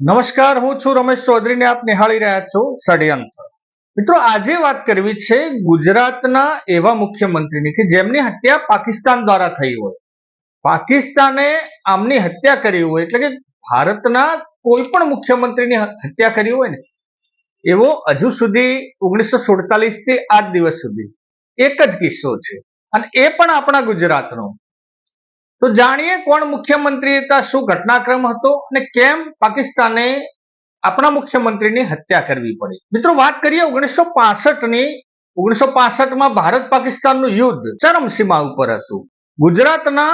નમસ્કાર, હું છું રમેશ ચૌધરીને આપ નિહાળી રહ્યા છો ષડયંત્ર. મિત્રો, આજે વાત કરવી છે ગુજરાતના એવા મુખ્યમંત્રીની કે જેમની હત્યા પાકિસ્તાન દ્વારા થઈ હોય. પાકિસ્તાને આમની હત્યા કરી હોય એટલે કે ભારતના કોઈ પણ મુખ્યમંત્રીની હત્યા કરી હોય ને, એવો હજુ સુધી ઓગણીસો સુડતાલીસથી આજ દિવસ સુધી એક જ કિસ્સો છે. અને એ પણ આપણા ગુજરાતનો. તો જાણીએ કોણ મુખ્યમંત્રી હતા શું ઘટનાક્રમ હતો અને કેમ પાકિસ્તાને આપણા મુખ્યમંત્રીની હત્યા કરવી પડી? મિત્રો વાત કરીએ ઓગણીસો ની ઓગણીસો માં ભારત પાકિસ્તાનનું યુદ્ધ ચરમસીમા ઉપર હતું. ગુજરાતના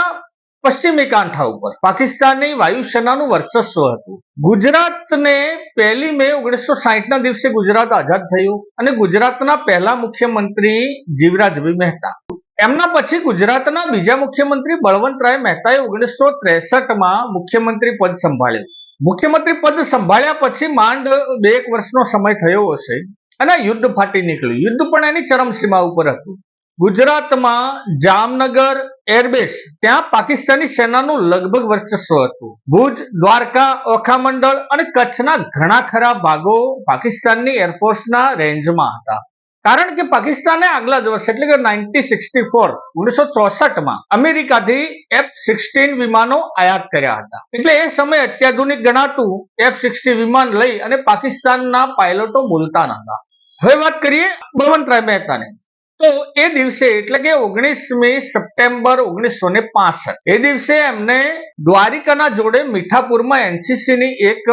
પશ્ચિમી કાંઠા ઉપર પાકિસ્તાનની વાયુસેનાનું વર્ચસ્વ હતું. ગુજરાતને પહેલી મે ઓગણીસો ના દિવસે ગુજરાત આઝાદ થયું અને ગુજરાતના પહેલા મુખ્યમંત્રી જીવરાજભાઈ મહેતા. એમના પછી ગુજરાતના બીજા મુખ્યમંત્રી બળવંતરાય મહેતાએ ઓગણીસો ત્રેસઠમાં મુખ્યમંત્રી પદ સંભાળ્યું. મુખ્યમંત્રી પદ સંભાળ્યા પછી માંડ બે એક વર્ષનો સમય થયો હશે અને યુદ્ધ ફાટી નીકળ્યું. યુદ્ધ પણ એની ચરમસીમા ઉપર હતું. ગુજરાતમાં જામનગર એરબેસ ત્યાં પાકિસ્તાની સેનાનું લગભગ વર્ચસ્વ હતું. ભુજ, દ્વારકા, ઓખામંડળ અને કચ્છના ઘણા ખરા ભાગો પાકિસ્તાનની એરફોર્સના રેન્જમાં હતા. કારણ કે પાકિસ્તાને આગલા દિવસ, એટલે કે નાઇન્ટી સિક્સટી ફોર ઓગણીસો ચોસઠમાં અમેરિકાથી એફ સિક્સટીન વિમાનો આયાત કર્યા હતા. એટલે એ સમયે અત્યાધુનિક ગણાતું એફ સિક્સટી વિમાન લઈ અને પાકિસ્તાનના પાયલોટો બોલતા હતા. હવે વાત કરીએ બળવંતરાય મહેતાની. તો એ દિવસે, એટલે કે ઓગણીસમી સપ્ટેમ્બર ઓગણીસો ને પાસઠ, એ દિવસે એમને દ્વારિકાના જોડે મીઠાપુરમાં એનસીસી ની એક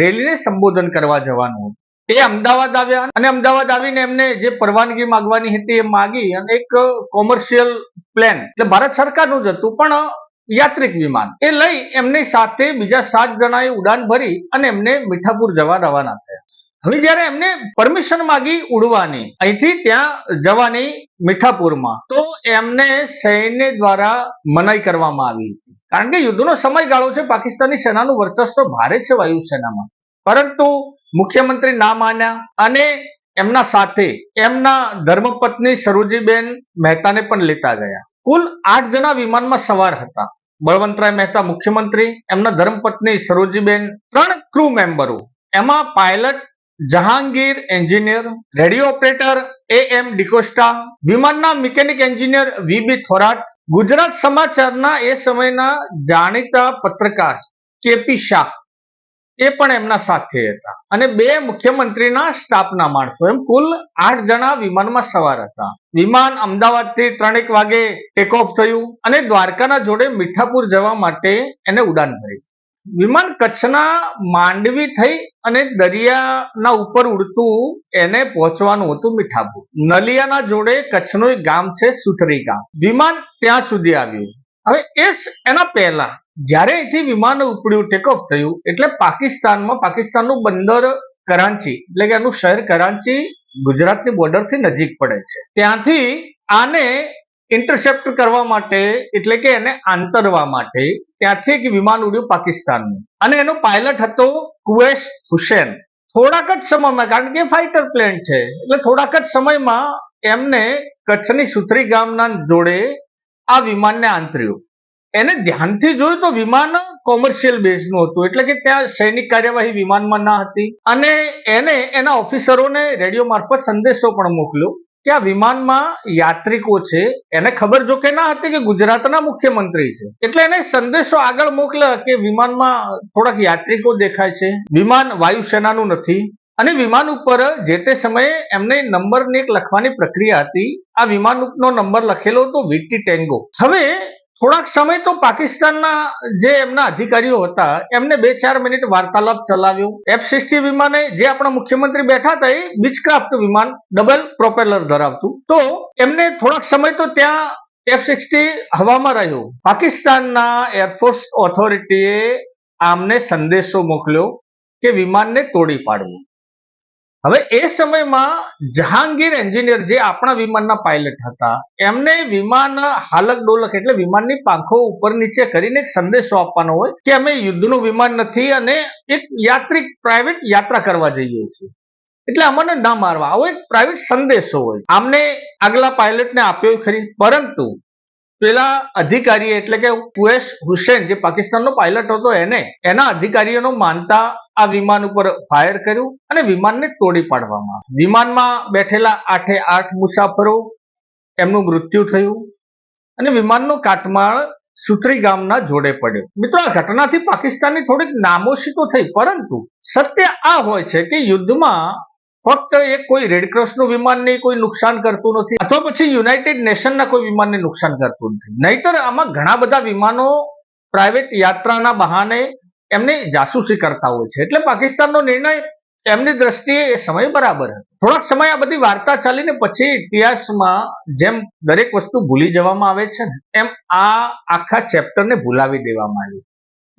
રેલીને સંબોધન કરવા જવાનું હતું. એ અમદાવાદ આવ્યા અને અમદાવાદ આવીને એમને જે પરવાનગી માંગવાની હતી એ માગી અને એક કોમર્શિયલ પ્લેન એટલે ભારત સરકારનું જ હતું, પણ યાત્રિક વિમાન. એ લઈ એમની સાથે બીજા સાત જણાએ ઉડાન ભરી અને એમને મીઠાપુર જવા રવાના થયા. હવે જયારે એમને પરમિશન માંગી ઉડવાની, અહીંથી ત્યાં જવાની મીઠાપુરમાં, તો એમને સૈન્ય દ્વારા મનાઈ કરવામાં આવી હતી. કારણ કે યુદ્ધનો સમયગાળો છે, પાકિસ્તાની સેનાનું વર્ચસ્વ ભારે છે વાયુસેનામાં. પરંતુ મુખ્યમંત્રી ના માન્યા અને એમના સાથે એમના ધર્મપત્ની સરોજીબેન મહેતાને પણ લેતા ગયા. કુલ આઠ જણા વિમાનમાં સવાર હતા. બળવંતરાય મહેતા મુખ્યમંત્રી, એમના ધર્મપત્ની સરોજીબેન ત્રણ ક્રૂ મેમ્બરો એમાં pilot Jahangir engineer radio operator A M D'Costa વિમાનના mechanic engineer VB Thorat, Gujarat સમાચારના એ સમયના જાણીતા પત્રકાર, કેપી શાહ. એ પણ એમના સાથે હતા. અને બે મુખ્યમંત્રીના સ્ટાફના માણસો, એમ કુલ આઠ જણા વિમાનમાં સવાર હતા. વિમાન અમદાવાદથી ત્રણેક વાગે ટેક ઓફ થયું અને દ્વારકાના જોડે મીઠાપુર જવા માટે એને ઉડાન ભરી. વિમાન કચ્છના માંડવી થઈ અને દરિયાના ઉપર ઉડતું એને પહોંચવાનું હતું મીઠાપુર. નલિયાના જોડે કચ્છનું એક ગામ છે સુથરી ગામ. વિમાન ત્યાં સુધી આવ્યું. હવે એ એના પહેલા જ્યારે અહીંથી વિમાન ઉપડ્યું ટેકઓફ થયું, એટલે પાકિસ્તાનમાં, પાકિસ્તાનનું બંદર કરાંચી, એટલે કે એનું શહેર કરાંચી ગુજરાતની બોર્ડરથી નજીક પડે છે. ત્યાંથી આને ઇન્ટરસેપ્ટ કરવા માટે, એટલે કે એને આંતરવા માટે, ત્યાંથી એક વિમાન ઉડ્યું પાકિસ્તાનનું. અને એનો પાયલટ હતો કુવેશ હુસેન. થોડાક જ સમયમાં, કારણ કે ફાઇટર પ્લેન છે, એટલે થોડાક જ સમયમાં એમને કચ્છની સુથરી ગામના જોડે આ વિમાનને આંતર્યું. એને ધ્યાનથી જોયું તો વિમાન કોમર્શિયલ બેઝનું હતું. એટલે કે ત્યાં સૈનિક કાર્યવાહી વિમાનમાં ના હતી. અને એને એના ઓફિસરોને રેડિયો મારફત સંદેશો પણ મોકલ્યો કે આ વિમાનમાં યાત્રિકો છે. એને ખબર જો કે ના હતી કે ગુજરાતના મુખ્યમંત્રી છે. એટલે એને સંદેશો આગળ મોકલ્યો કે વિમાનમાં થોડાક યાત્રિકો દેખાય છે. વિમાન વાયુસેનાનું નથી. અને વિમાન ઉપર જે તે સમયે એમને નંબરને એક લખવાની પ્રક્રિયા હતી. આ વિમાનનો નંબર લખેલો હતો વીટી ટેંગો. હવે થોડાક સમય તો પાકિસ્તાનના જે એમના અધિકારીઓ હતા, એમને બે ચાર મિનિટ વાર્તાલાપ ચલાવ્યો. એફ સિક્સટી વિમાને જે આપણા મુખ્યમંત્રી બેઠા હતા, એ બીચક્રાફ્ટ વિમાન ડબલ પ્રોપેલર ધરાવતું. તો એમને થોડાક સમય તો ત્યાં એફ સિક્સટી હવામાં રહ્યું. પાકિસ્તાનના એરફોર્સ ઓથોરિટીએ આમને સંદેશો મોકલ્યો કે વિમાનને તોડી પાડવું. હવે એ સમયમાં જહાંગીર એન્જિનિયર જે આપણા વિમાનના પાયલટ હતા, એમને વિમાન હાલક ડોલક એટલે વિમાનની પાંખો ઉપર નીચે કરીને એક સંદેશો આપવાનો હોય કે અમે યુદ્ધનું વિમાન નથી અને એક યાત્રિક પ્રાઇવેટ યાત્રા કરવા જઈએ છીએ. એટલે અમને ના મારવા. આવો એક પ્રાઇવેટ સંદેશો હોય. આમને આગલા પાયલટને આપ્યો ખરી. પરંતુ પેલા અધિકારી એટલે કે કુએશ હુસેન, જે પાકિસ્તાનનો પાયલટ હતો એને, એના અધિકારીઓનો માનતા આ વિમાન ઉપર ફાયર કર્યું અને વિમાનને તોડી પાડવામાં. વિમાનમાં બેઠેલા આઠે આઠ મુસાફરો, એમનું મૃત્યુ થયું અને વિમાનનો કાટમાળ સુત્રી ગામના જોડે પડ્યો. મિત્રો, આ ઘટનાથી પાકિસ્તાનની થોડીક નામોશી તો થઈ, પરંતુ સત્ય આ હોય છે કે યુદ્ધમાં ફક્ત એક કોઈ રેડક્રોસનું વિમાન નહીં, કોઈ નુકસાન કરતું નથી. અથવા પછી યુનાઇટેડ નેશનના કોઈ વિમાનને નુકસાન કરતું નથી. નહીતર આમાં ઘણા બધા વિમાનો પ્રાઇવેટ યાત્રાના બહાને એમને જાસૂસી કરતા હોય છે. એટલે પાકિસ્તાનનો નિર્ણય એમની દ્રષ્ટિએ એ સમય બરાબર હતો. થોડાક સમય આ બધી વાર્તા ચાલીને પછી ઇતિહાસમાં જેમ દરેક વસ્તુ ભૂલી જવામાં આવે છે ને, એમ આ આખા ચેપ્ટરને ભૂલાવી દેવામાં આવ્યું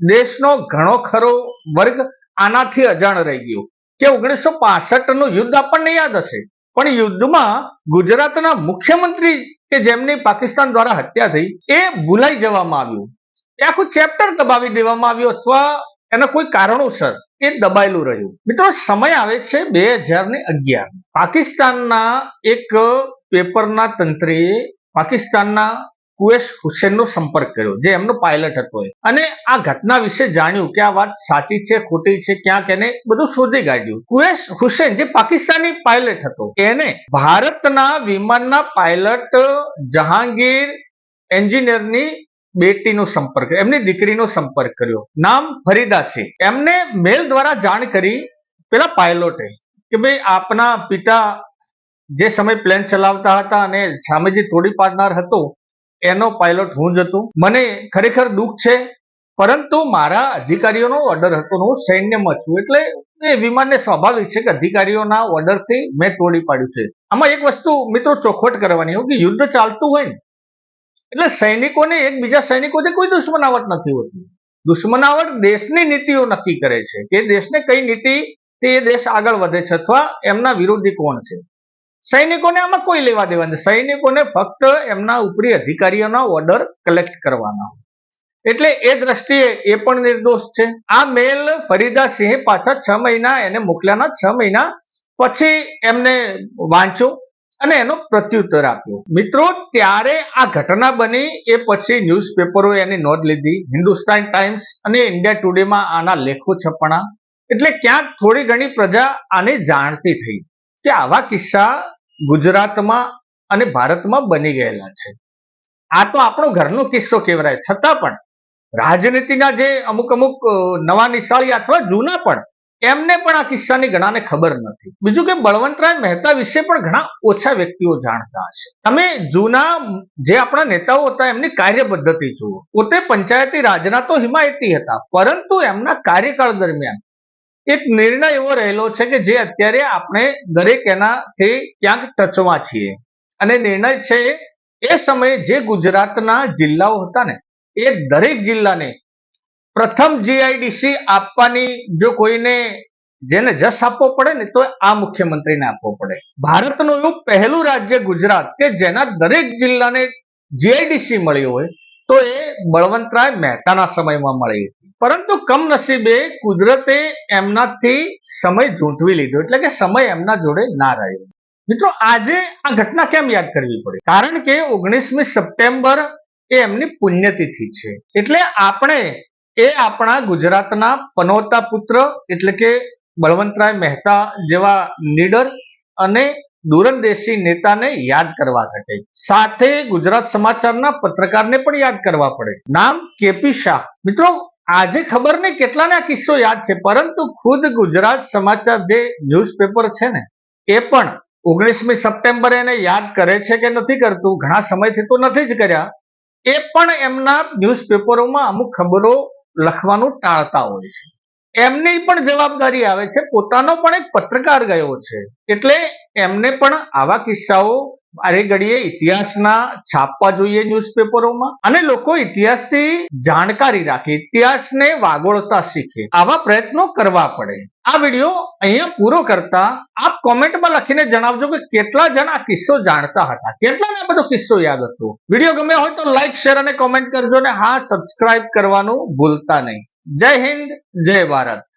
દેશનો ઘણો ખરો વર્ગ આનાથી અજાણ રહી ગયો. કે ઓગણીસો પાસઠનું યુદ્ધ આપણને યાદ હશે. પણ યુદ્ધમાં ગુજરાતના મુખ્યમંત્રી કે જેમની પાકિસ્તાન દ્વારા હત્યા થઈ, એ ભૂલાઈ જવામાં આવ્યું. એ આખું ચેપ્ટર દબાવી દેવામાં આવ્યું અથવા એના કોઈ કારણોસર એ દબાયેલું રહ્યું. મિત્રો, સમય આવે છે બે હજાર ને અગિયાર. પાકિસ્તાનના એક પેપરના તંત્રે પાકિસ્તાનના કુએશ હુસેનનો સંપર્ક કર્યો, જે એમનો પાયલટ હતો અને આ ઘટના વિશે જાણ્યું કે આ વાત સાચી છે, ખોટી છે ક્યાંક એને બધું શોધી કાઢ્યું. કુએશ હુસેન, જે પાકિસ્તાની પાયલટ હતો, એને ભારતના વિમાનના પાયલટ જહાંગીર એન્જિનિયરની બેટીનો સંપર્ક, એમની દીકરીનો સંપર્ક કર્યો. નામ ફરીદા સિંહ એમને મેલ દ્વારા જાણ કરી પેલા પાયલોટે કે ભાઈ આપના પિતા જે સમય પ્લેન ચલાવતા હતા અને સામે જે તોડી પાડનાર હતો એનો પાયલોટ હું જ હતો. મને ખરેખર દુઃખ છે, પરંતુ મારા અધિકારીઓનો ઓર્ડર હતો હું સૈન્યમાં છું. એટલે એ વિમાનને સ્વાભાવિક છે કે અધિકારીઓના ઓર્ડરથી મેં તોડી પાડ્યું છે. આમાં એક વસ્તુ મિત્રો ચોખવટ કરવાની હોય કે યુદ્ધ ચાલતું હોય ને, એટલે સૈનિકોને એકબીજા સૈનિકોથી કોઈ દુશ્મનાવટ નથી હોતી. દુશ્મનાવટ દેશની નીતિઓ નક્કી કરે છે કે દેશને કઈ નીતિ તે દેશ આગળ વધે છે અથવા એમના વિરોધી કોણ છે. સૈનિકોને આમાં કોઈ લેવા દેવા નથી. સૈનિકોને ફક્ત એમના ઉપરી અધિકારીઓના ઓર્ડર કલેક્ટ કરવાના એટલે એ દ્રષ્ટિએ એ પણ નિર્દોષ છે. આ મેલ ફરીદા સિંહે પાછા છ મહિના એને મોકલ્યાના છ મહિના પછી એમને વાંચ્યો અને એનો પ્રત્યુત્તર આપ્યો. મિત્રો, ત્યારે આ ઘટના બની એ પછી ન્યૂઝપેપરો એની નોંધ લીધી. હિન્દુસ્તાન ટાઈમ્સ અને ઇન્ડિયા ટુડેમાં આના લેખો છપણા એટલે ક્યાંક થોડી ઘણી પ્રજા આને જાણતી થઈ. કે આવા કિસ્સા ગુજરાતમાં અને ભારતમાં બની ગયેલા છે. આ તો આપણો ઘરનો કિસ્સો કહેવાય. છતાં પણ રાજનીતિના જે અમુક અમુક નવા નિશાળી અથવા જૂના પણ એમને પણ આ કિસ્સાની ઘણાને ખબર નથી. બીજું કે બળવંતરાય મહેતા વિશે પણ ઘણા ઓછા વ્યક્તિઓ જાણતા હશે. તમે જૂના જે આપણા નેતાઓ હતા એમની કાર્ય પદ્ધતિ જુઓ. પોતે પંચાયતી રાજના તો હિમાયતી હતા, પરંતુ એમના કાર્યકાળ દરમિયાન એક નિર્ણય એવો રહેલો છે કે જે અત્યારે આપણે દરેક એનાથી ક્યાંક ટચવા છીએ. અને નિર્ણય છે એ સમયે જે ગુજરાતના જિલ્લાઓ હતા ને, એ દરેક જિલ્લાને પ્રથમ જીઆઈડીસી આપવાની જો કોઈને જેને જસ આપવો પડે ને, તો આ મુખ્યમંત્રીને આપવો પડે. ભારતનું એવું પહેલું રાજ્ય ગુજરાત કે જેના દરેક જિલ્લાને જીઆઈડીસી મળ્યું હોય, તો એ બળવંતરાય મહેતાના સમયમાં મળી પરંતુ કમનસીબે કુદરતે એમનાથી સમય ઝૂંટવી લીધો, એટલે કે સમય એમના જોડે ના રહ્યો. મિત્રો, આજે આ ઘટના કેમ યાદ કરવી પડી? કારણ કે ઓગણીસમી સપ્ટેમ્બર એ એમની પુણ્યતિથિ છે. એટલે આપણે એ આપણા ગુજરાતના પનોતા પુત્ર, એટલે કે બળવંતરાય મહેતા જેવા નીડર અને દૂરંદેશી નેતાને યાદ કરવા ઘટે. સાથે ગુજરાત સમાચારના પત્રકારને પણ યાદ કરવા પડે. નામ કેપી શાહ. મિત્રો આજે ખબર નહીં કેટલાને કિસ્સો યાદ છે, પરંતુ ખુદ ગુજરાત સમાચાર જે ન્યૂઝપેપર છે ને, એ પણ ઓગણીસમી સપ્ટેમ્બરે એને યાદ કરે છે કે નથી કરતું, ઘણા સમયથી તો નથી જ કર્યા, એ પણ એમના ન્યૂઝપેપરોમાં અમુક ખબરો લખવાનું ટાળતા હોય છે. એમની પણ જવાબદારી આવે છે, પોતાનો પણ એક પત્રકાર ગયો છે, એટલે એમને પણ આવા કિસ્સાઓ અરે ઘડીએ ઇતિહાસના છાપવા જોઈએ ન્યૂઝપેપરોમાં અને લોકો ઇતિહાસથી જાણકારી રાખે, ઇતિહાસને વાગોળતા શીખે, આવા પ્રયત્નો કરવા પડે. આ વીડિયો અહીંયા પૂરો કરતા આપ કોમેન્ટમાં લખીને જણાવજો કે કેટલા જણ આ કિસ્સો જાણતા હતા. કેટલાને આ બધો કિસ્સો યાદ હતો? વીડિયો ગમે હોય તો લાઈક શેર અને કોમેન્ટ કરજો ને હા સબસ્ક્રાઇબ કરવાનું ભૂલતા નહીં. જય હિન્દ, જય ભારત.